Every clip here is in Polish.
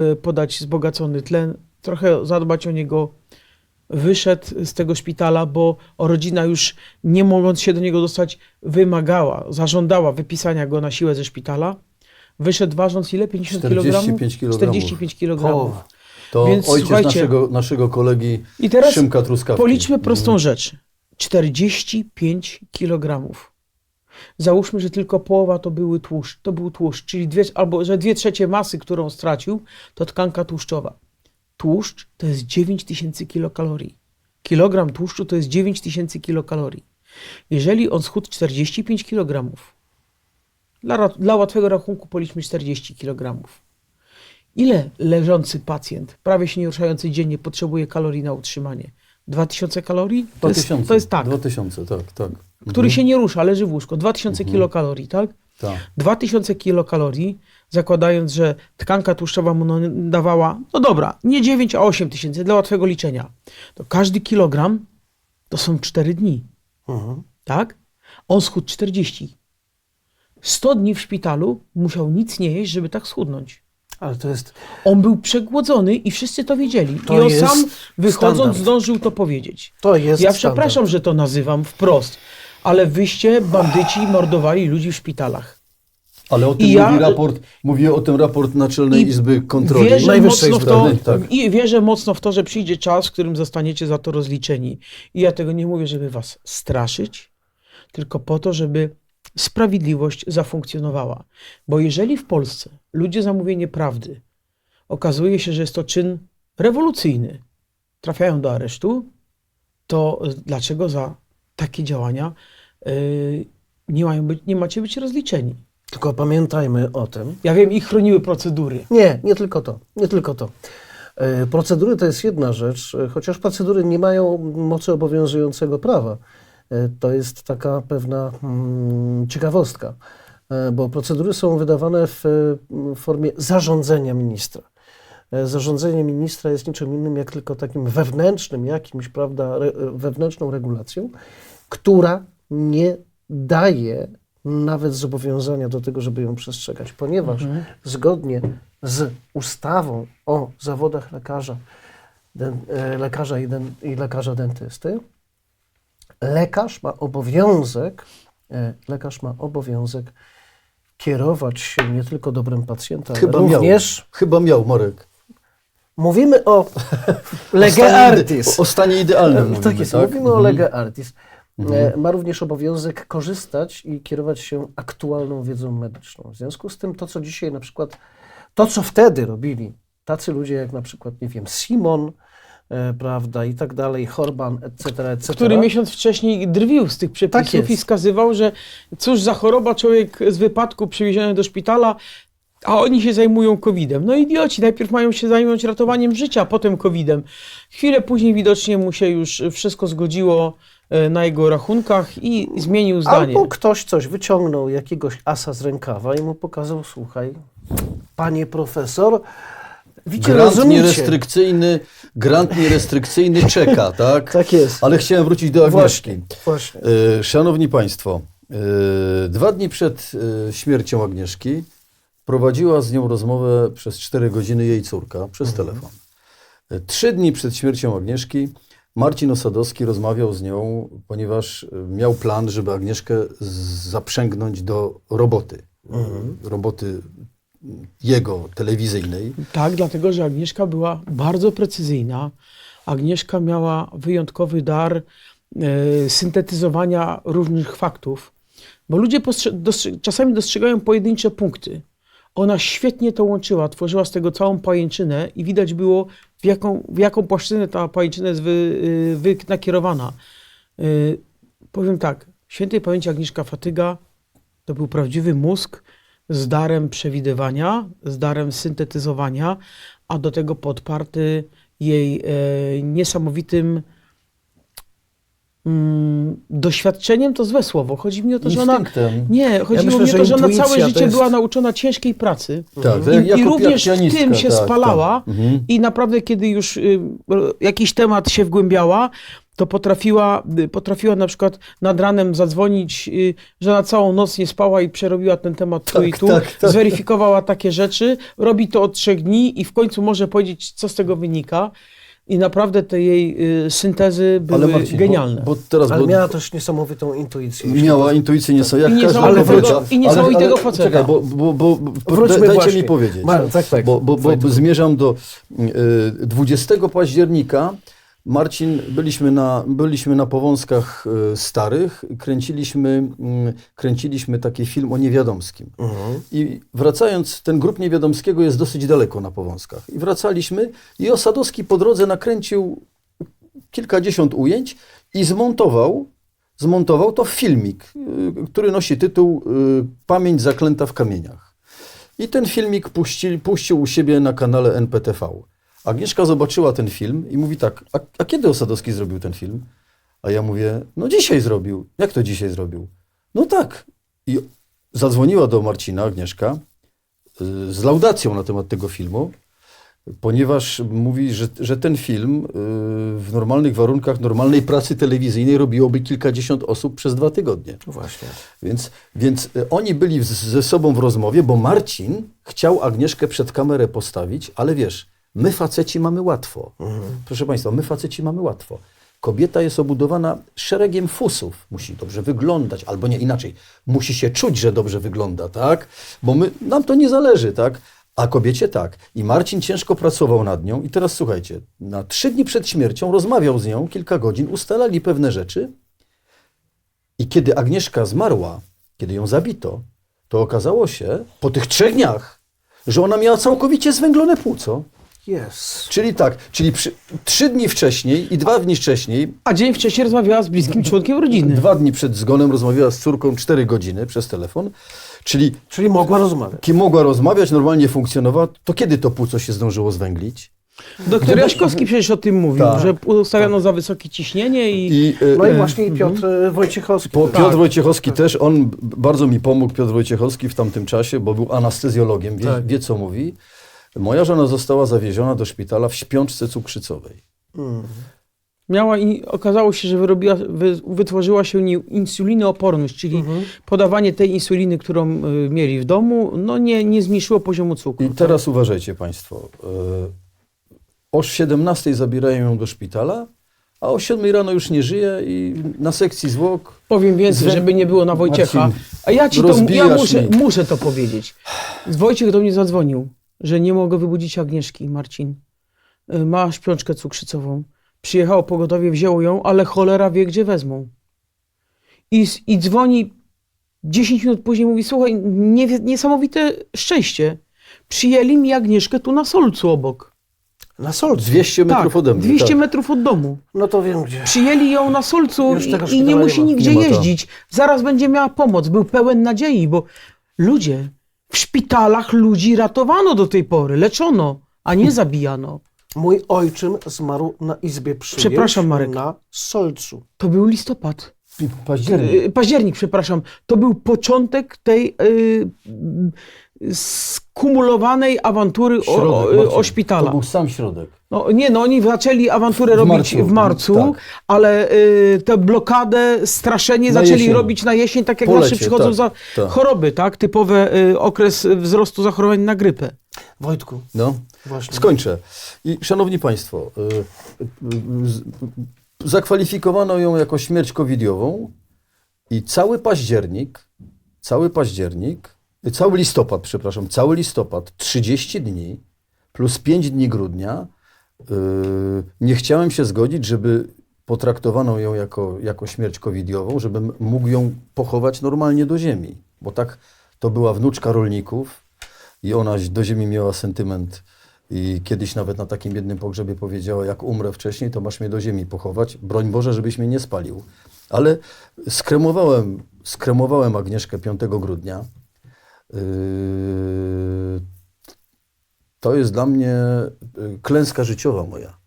e, podać wzbogacony tlen, trochę zadbać o niego. Wyszedł z tego szpitala, bo rodzina już nie mogąc się do niego dostać, wymagała, zażądała wypisania go na siłę ze szpitala. Wyszedł ważąc ile? 50 kg? 45 kilogramów. 45 kg. To Więc ojciec naszego, naszego kolegi I teraz Szymka Truskawki. policzmy prostą rzecz. 45 kg. Załóżmy, że tylko połowa to, były tłuszcz, to był tłuszcz, czyli dwie, albo że dwie trzecie masy, którą stracił, to tkanka tłuszczowa. Tłuszcz to jest 9000 kilokalorii. Kilogram tłuszczu to jest 9000 kilokalorii. Jeżeli on schudł 45 kg, dla, dla łatwego rachunku policzmy 40 kg. Ile leżący pacjent, prawie się nie ruszający dziennie, potrzebuje kalorii na utrzymanie? 2000 kalorii? To jest, 2000. to jest tak. 2000, tak, tak. Który się nie rusza, leży w łóżko. 2000 Mhm. kilokalorii, tak? Tak. 2000 kilokalorii, zakładając, że tkanka tłuszczowa mu no- dawała, no dobra, nie 9, a 8 tysięcy dla łatwego liczenia. To każdy kilogram to są 4 dni, Mhm. tak? On schudł 40. 100 dni w szpitalu musiał nic nie jeść, żeby tak schudnąć. Ale to jest. On był przegłodzony i wszyscy to wiedzieli. To I on sam wychodząc standard. zdążył to powiedzieć. To jest. Ja standard. przepraszam, że to nazywam wprost, ale wyście, bandyci, mordowali ludzi w szpitalach. Ale o tym I ja- mówi raport, mówi o tym raport Naczelnej Izby Kontroli. Wierzę Najwyższej mocno, to, tak. I wierzę mocno w to, że przyjdzie czas, w którym zostaniecie za to rozliczeni. I ja tego nie mówię, żeby was straszyć, tylko po to, żeby sprawiedliwość zafunkcjonowała. Bo jeżeli w Polsce ludzie za mówienie prawdy okazuje się, że jest to czyn rewolucyjny, trafiają do aresztu, to dlaczego za takie działania yy, nie, mają być, nie macie być rozliczeni? Tylko pamiętajmy o tym. Ja wiem, ich chroniły procedury. Nie, nie tylko to. Nie tylko to. E, Procedury to jest jedna rzecz, e, chociaż procedury nie mają mocy obowiązującego prawa. To jest taka pewna mm, ciekawostka, bo procedury są wydawane w formie zarządzenia ministra. E, Zarządzenie ministra jest niczym innym jak tylko takim wewnętrznym jakimś, prawda, re, wewnętrzną regulacją, która nie daje nawet zobowiązania do tego, żeby ją przestrzegać, ponieważ zgodnie z ustawą o zawodach lekarza, den, e, lekarza i, den, i lekarza dentysty, lekarz ma obowiązek, e, lekarz ma obowiązek kierować się nie tylko dobrem pacjenta, ale Chyba również miał. Chyba miał, Marek. Mówimy o O lege artis. O stanie idealnym mówimy, tak jest, tak? mówimy o Mhm. lege artis. E, Ma również obowiązek korzystać i kierować się aktualną wiedzą medyczną. W związku z tym to, co dzisiaj na przykład, to, co wtedy robili tacy ludzie jak na przykład, nie wiem, Simon, e, prawda, i tak dalej, Horban, etc., etc. który miesiąc wcześniej drwił z tych przepisów Tak i wskazywał, że cóż za choroba człowiek z wypadku przywieziony do szpitala, a oni się zajmują COVID-em. No idioci, najpierw mają się zająć ratowaniem życia, a potem COVID-em. Chwilę później widocznie mu się już wszystko zgodziło e, na jego rachunkach i zmienił zdanie. Albo ktoś coś wyciągnął, jakiegoś asa z rękawa i mu pokazał, słuchaj, panie profesor, widzicie, Grant rozumiecie. nierestrykcyjny, grant nierestrykcyjny czeka, tak? Tak jest. Ale chciałem wrócić do Agnieszki. Właśnie, właśnie. E, Szanowni Państwo, e, dwa dni przed śmiercią Agnieszki prowadziła z nią rozmowę przez 4 godziny jej córka przez telefon. E, Trzy dni przed śmiercią Agnieszki Marcin Osadowski rozmawiał z nią, ponieważ e, miał plan, żeby Agnieszkę zaprzęgnąć do roboty. E, Roboty jego telewizyjnej. Tak, dlatego że Agnieszka była bardzo precyzyjna. Agnieszka miała wyjątkowy dar e, syntetyzowania różnych faktów, bo ludzie dostrze- czasami dostrzegają pojedyncze punkty. Ona świetnie to łączyła, tworzyła z tego całą pajęczynę i widać było, w jaką, w jaką płaszczyznę ta pajęczyna jest wy, y, wy, nakierowana. Y, Powiem tak, świętej pamięci Agnieszka Fatyga to był prawdziwy mózg z darem przewidywania, z darem syntetyzowania, a do tego podparty jej e, niesamowitym mm, doświadczeniem, to złe słowo. Chodzi mi o to, że ona... Instynktem. Nie, chodziło myślę, mi o że to, że ona intuicja całe to życie jest- była nauczona ciężkiej pracy. Tak, I, jako I również w pianistka, tym się tak, spalała tak. Mhm. i naprawdę, kiedy już y, jakiś temat się wgłębiała, to potrafiła, y, potrafiła na przykład nad ranem zadzwonić, y, że na całą noc nie spała i przerobiła ten temat tu i tu, tak, tak. zweryfikowała takie rzeczy, robi to od trzech dni i w końcu może powiedzieć, co z tego wynika. I naprawdę te jej y, syntezy były Ale Marcin, genialne. Bo, bo teraz, Ale bo miała też niesamowitą intuicję. miała intuicję nieco jak I niesamowitego- kobieta. i niesamowitego faceta. Czekaj, bo, bo, bo, bo Wróćmy dajcie właśnie. mi powiedzieć. Ma- tak, tak. Bo, bo, bo zmierzam do y, 20 października. Marcin, byliśmy na, byliśmy na Powązkach y, Starych, kręciliśmy, y, kręciliśmy taki film o Niewiadomskim. Mhm. I wracając, ten grup Niewiadomskiego jest dosyć daleko na Powązkach. I wracaliśmy i Osadowski po drodze nakręcił kilkadziesiąt ujęć i zmontował, zmontował to filmik, y, który nosi tytuł y, Pamięć zaklęta w kamieniach. I ten filmik puści, puścił u siebie na kanale NPTV. Agnieszka zobaczyła ten film i mówi tak, a, a kiedy Osadowski zrobił ten film? A ja mówię, no dzisiaj zrobił. Jak to dzisiaj zrobił? No tak. I zadzwoniła do Marcina Agnieszka y, z laudacją na temat tego filmu, ponieważ mówi, że, że ten film y, w normalnych warunkach, normalnej pracy telewizyjnej robiłoby kilkadziesiąt osób przez dwa tygodnie. No Właśnie. Więc, więc y, oni byli ze sobą w rozmowie, bo Marcin chciał Agnieszkę przed kamerę postawić, ale wiesz, my faceci mamy łatwo. Proszę Państwa, my faceci mamy łatwo. Kobieta jest obudowana szeregiem fusów. Musi dobrze wyglądać, albo nie inaczej. Musi się czuć, że dobrze wygląda, tak? Bo my, nam to nie zależy, tak? A kobiecie tak. I Marcin ciężko pracował nad nią. I teraz słuchajcie, na trzy dni przed śmiercią rozmawiał z nią kilka godzin, ustalali pewne rzeczy. I kiedy Agnieszka zmarła, kiedy ją zabito, to okazało się po tych trzech dniach, że ona miała całkowicie zwęglone płuco. Jest. Czyli tak, czyli przy, trzy dni wcześniej i dwa dni wcześniej, A dzień wcześniej rozmawiała z bliskim członkiem rodziny. dwa dni przed zgonem rozmawiała z córką cztery godziny przez telefon, czyli Czyli mogła rozmawiać. kim mogła rozmawiać, normalnie funkcjonowała, to kiedy to płuco się zdążyło zwęglić? Doktor Jaśkowski przecież o tym mówił, Tak. że ustawiano za wysokie ciśnienie i... I, e, No i e, właśnie i Piotr e, Wojciechowski. Po, Tak. Piotr Wojciechowski też, on bardzo mi pomógł, Piotr Wojciechowski w tamtym czasie, bo był anestezjologiem, wie, Tak. wie co mówi. Moja żona została zawieziona do szpitala w śpiączce cukrzycowej. Mm. Miała i okazało się, że wyrobiła, wy, wytworzyła się insulinooporność, czyli Mhm. podawanie tej insuliny, którą y, mieli w domu, no nie, nie zmniejszyło poziomu cukru. I teraz uważajcie Państwo. e, O 17 zabierają ją do szpitala, a o 7 rano już nie żyje i na sekcji zwłok Powiem więcej, żeby nie było na Wojciecha. Marcin, A ja ci to, ja muszę, mi. muszę to powiedzieć. Wojciech do mnie zadzwonił, że nie mogę wybudzić Agnieszki, Marcin. Y, Ma śpiączkę cukrzycową. Przyjechało pogotowie, wzięło ją, ale cholera wie, gdzie wezmą. I, i dzwoni 10 minut później, mówi, słuchaj, nie, niesamowite szczęście. Przyjęli mi Agnieszkę tu na Solcu obok. Na Solcu. 200 metrów tak, ode mnie. 200 tak. metrów od domu. No to wiem gdzie. Przyjęli ją na Solcu i, i nie musi nie nigdzie Nie jeździć. Zaraz będzie miała pomoc. Był pełen nadziei, bo ludzie, w szpitalach ludzi ratowano do tej pory, leczono, a nie zabijano. Mój ojczym zmarł na izbie przyjęć Przepraszam, Marek. na Solcu. To był listopad. Październik. Y, Październik, przepraszam. To był początek tej y, y, skumulowanej awantury o, Środek, o, Marcin, o szpitala. To był sam środek. No, nie, no oni zaczęli awanturę W robić marcu, w marcu, tak. ale y, tę blokadę, straszenie Na zaczęli jesień. robić na jesień, tak jak Po zawsze lecie, przychodzą tak, za tak. choroby, tak? Typowe y, okres wzrostu zachorowań na grypę. Wojtku, No. właśnie. Skończę. I szanowni Państwo, y, y, z- zakwalifikowano ją jako śmierć covidiową i cały październik, cały październik, y, cały listopad, przepraszam, cały listopad, 30 dni plus 5 dni grudnia, y, nie chciałem się zgodzić, żeby potraktowano ją jako, jako śmierć covidiową, żebym mógł ją pochować normalnie do ziemi, bo tak to była wnuczka rolników, i ona do ziemi miała sentyment. I kiedyś nawet na takim jednym pogrzebie powiedziała, jak umrę wcześniej, to masz mnie do ziemi pochować. Broń Boże, żebyś mnie nie spalił. Ale skremowałem, skremowałem Agnieszkę 5 grudnia. Yy, to jest dla mnie yy, klęska życiowa moja.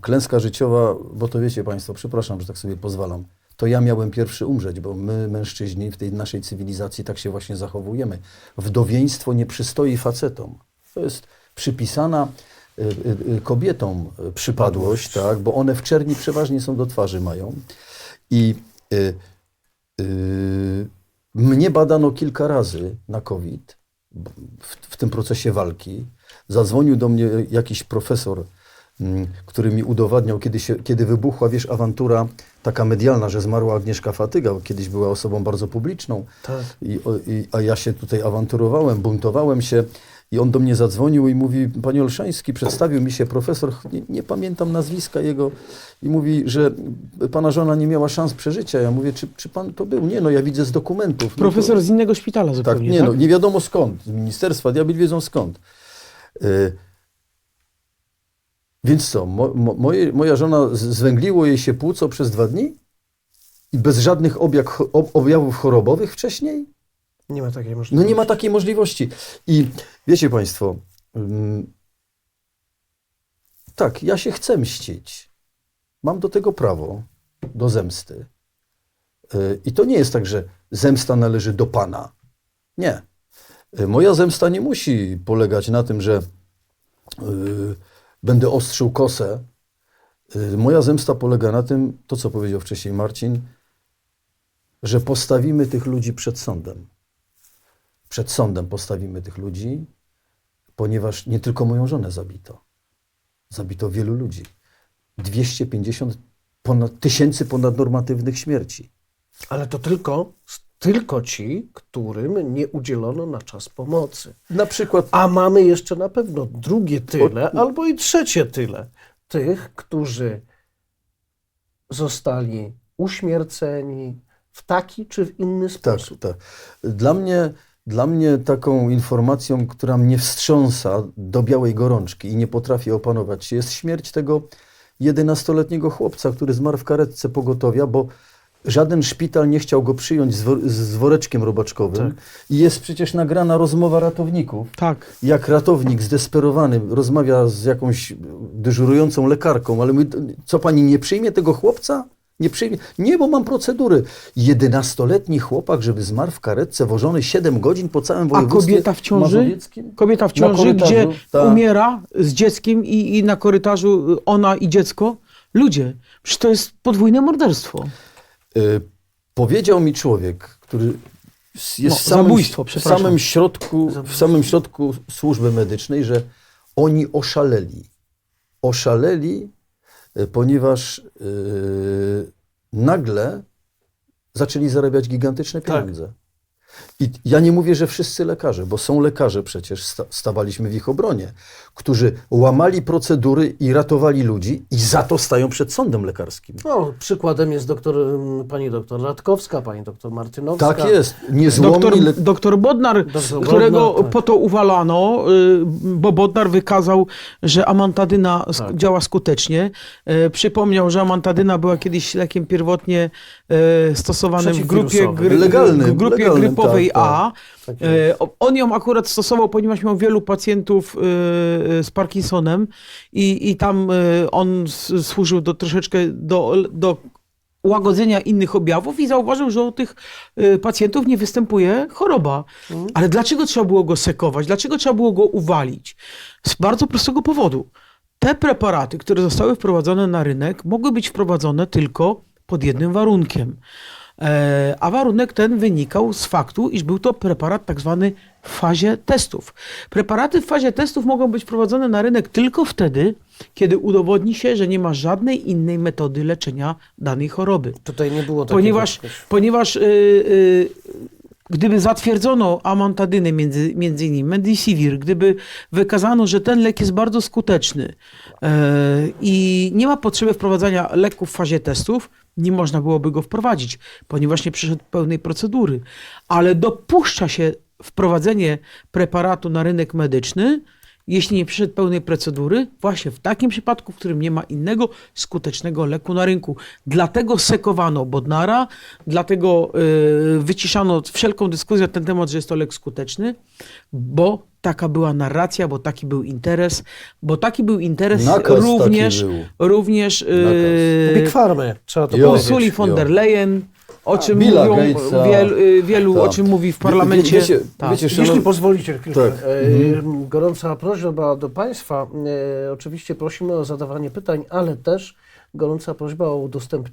Klęska życiowa, bo to wiecie Państwo, przepraszam, że tak sobie pozwalam. To ja miałem pierwszy umrzeć, bo my, mężczyźni, w tej naszej cywilizacji tak się właśnie zachowujemy. Wdowieństwo nie przystoi facetom. To jest przypisana, y, y, kobietom y, przypadłość, tak, bo one w czerni przeważnie są do twarzy mają. I y, y, mnie badano kilka razy na COVID w, w tym procesie walki. Zadzwonił do mnie jakiś profesor, mm, który mi udowadniał, kiedy, się, kiedy wybuchła, wiesz, awantura taka medialna, że zmarła Agnieszka Fatyga, kiedyś była osobą bardzo publiczną. Tak. I, i, a ja się tutaj awanturowałem, buntowałem się. I on do mnie zadzwonił i mówi, panie Olszański, przedstawił mi się profesor, nie, nie pamiętam nazwiska jego, i mówi, że pana żona nie miała szans przeżycia. Ja mówię, czy, czy pan to był? Nie, no ja widzę z dokumentów. No Profesor to, z innego szpitala tak, zupełnie, nie, tak? no, nie wiadomo skąd, z ministerstwa, diabli wiedzą skąd. Y, więc co, mo, mo, moje, moja żona zwęgliło jej się płuco przez dwa dni? I bez żadnych objak, ob, objawów chorobowych wcześniej? Nie ma takiej No możliwości. nie ma takiej możliwości. I wiecie Państwo, ym, tak, ja się chcę mścić. Mam do tego prawo, do zemsty. Y, I to nie jest tak, że zemsta należy do Pana. Nie. Y, Moja zemsta nie musi polegać na tym, że y, będę ostrzył kosę. Moja zemsta polega na tym, to co powiedział wcześniej Marcin, że postawimy tych ludzi przed sądem przed sądem postawimy tych ludzi, ponieważ nie tylko moją żonę zabito. Zabito wielu ludzi. 250 ponad, tysięcy ponadnormatywnych śmierci. Ale to tylko, tylko ci, którym nie udzielono na czas pomocy. Na przykład A mamy jeszcze na pewno drugie tyle, albo i trzecie tyle tych, którzy zostali uśmierceni w taki czy w inny tak, sposób. tak. Dla mnie, dla mnie taką informacją, która mnie wstrząsa do białej gorączki i nie potrafię opanować się, jest śmierć tego 11-letniego chłopca, który zmarł w karetce pogotowia, bo żaden szpital nie chciał go przyjąć z, z woreczkiem robaczkowym. I jest przecież nagrana rozmowa ratowników. Tak. jak ratownik zdesperowany rozmawia z jakąś dyżurującą lekarką, ale mówi, co pani nie przyjmie tego chłopca? Nie przyjmie. Nie, bo mam procedury. 11-letni chłopak, żeby zmarł w karetce, wożony 7 godzin po całym A województwie kobieta w ciąży? Kobieta w ciąży, gdzie tak. umiera z dzieckiem i, i na korytarzu y, ona i dziecko. Ludzie, przecież to jest podwójne morderstwo. Y, powiedział mi człowiek, który jest No, w, samym, w samym środku, w samym środku służby medycznej, że oni oszaleli. Oszaleli, ponieważ y, nagle zaczęli zarabiać gigantyczne Tak. I ja nie mówię, że wszyscy lekarze, bo są lekarze przecież, sta, stawaliśmy w ich obronie, którzy łamali procedury i ratowali ludzi i za to stają przed sądem lekarskim. No, przykładem jest doktor, pani doktor Radkowska, pani doktor Martynowska. Tak jest. Niezłomni Doktor, le... doktor Bodnar, Doktor którego Bodnar, tak. po to uwalano, y, bo Bodnar wykazał, że amantadyna Tak. działa skutecznie. Y, Przypomniał, że amantadyna była kiedyś lekiem pierwotnie y, stosowanym w grupie, Przeciwwirusowym. Legalnym, w grupie legalnym, grypowej tak, A. Tak E, On ją akurat stosował, ponieważ miał wielu pacjentów e, e, z Parkinsonem i, i tam on służył do troszeczkę do, do łagodzenia innych objawów i zauważył, że u tych pacjentów nie występuje choroba. Ale dlaczego trzeba było go sekować? Dlaczego trzeba było go uwalić? Z bardzo prostego powodu. Te preparaty, które zostały wprowadzone na rynek, mogły być wprowadzone tylko pod jednym warunkiem. E, A warunek ten wynikał z faktu, iż był to preparat tak zwany w fazie testów. Preparaty w fazie testów mogą być wprowadzone na rynek tylko wtedy, kiedy udowodni się, że nie ma żadnej innej metody leczenia danej choroby. Tutaj nie było takiego. Ponieważ, ponieważ y, y, gdyby zatwierdzono amantadynę między, między innymi, Mendisivir, gdyby wykazano, że ten lek jest bardzo skuteczny e, i nie ma potrzeby wprowadzania leku w fazie testów, nie można byłoby go wprowadzić, ponieważ nie przeszedł pełnej procedury. Ale dopuszcza się wprowadzenie preparatu na rynek medyczny, jeśli nie przeszedł pełnej procedury, właśnie w takim przypadku, w którym nie ma innego skutecznego leku na rynku. Dlatego sekowano Bodnara, dlatego yy, wyciszano wszelką dyskusję na ten temat, że jest to lek skuteczny, bo taka była narracja, bo taki był interes, bo taki był interes Nakaz również, taki był. również Nakaz. yy, Big Pharmy, trzeba to Jo. powiedzieć. Ursuli von Jo. der Leyen, o czym Billa mówią Gatesa. wiel, y, wielu, o Tak. czym mówi w parlamencie. Wiecie, tak. wiecie Jeśli pozwolicie chwilkę, Tak. e, gorąca prośba do Państwa. E, oczywiście prosimy o zadawanie pytań, ale też gorąca prośba o udostępnienie